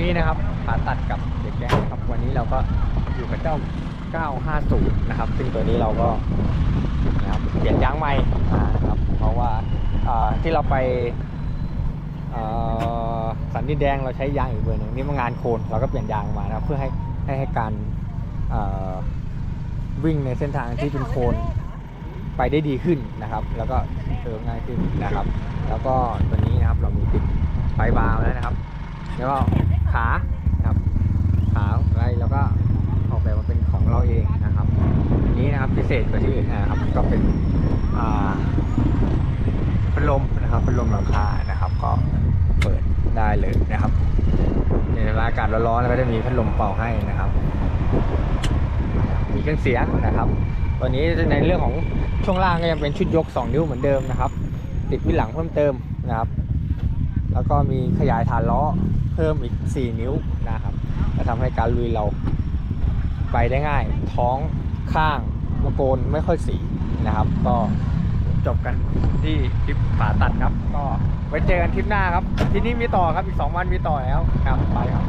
นี้นะครับผ่าตัดกับเด็กแดงนะครับ วันนี้เราก็อยู่กับเจ้า 950 นะครับ ซึ่งตัวนี้เราก็นะครับเปลี่ยนยางใหม่นะครับ เพราะว่าที่เราไปสันดินแดงเราใช้ยางอีกเบอร์หนึ่งนี่มางานโคนเราก็เปลี่ยนยางมานะเพื่อให้ให้ให้การวิ่งในเส้นทางที่เป็นโคนไปได้ดีขึ้นนะครับ แล้วก็เติมง่ายขึ้นนะครับ แล้วก็ตัวนี้นะครับเรามีติดไฟบาร์แล้วนะครับ แล้วก็ ขาครับขาอะไรแล้วก็ออกแบบมาเป็นของเราเองนะครับอันนี้นะครับพิเศษกว่าที่อื่นนะครับก็เป็นพัดลมนะครับพัดลมหลังคานะครับ ก็เปิดได้เลยนะครับในเวลาอากาศร้อนๆก็จะมีพัดลมเป่าให้นะครับ มีเครื่องเสียงนะครับตัวนี้ในเรื่องของช่วงล่างก็ยังเป็นชุดยก 2 นิ้วเหมือนเดิมนะครับ ติดวิหลังเพิ่มเติมนะครับ แล้วก็มีขยายฐานล้อเพิ่มอีก 4 นิ้วนะครับจะทำให้การลุยเราไปได้ง่าย ท้องข้างมะโกนไม่ค่อยสีนะครับ ก็จบกันที่คลิปฝ่าตัดครับ ก็ไว้เจอกันคลิปหน้าครับ ที่นี่มีต่อครับอีก 2 วันมีต่อแล้วครับไปครับ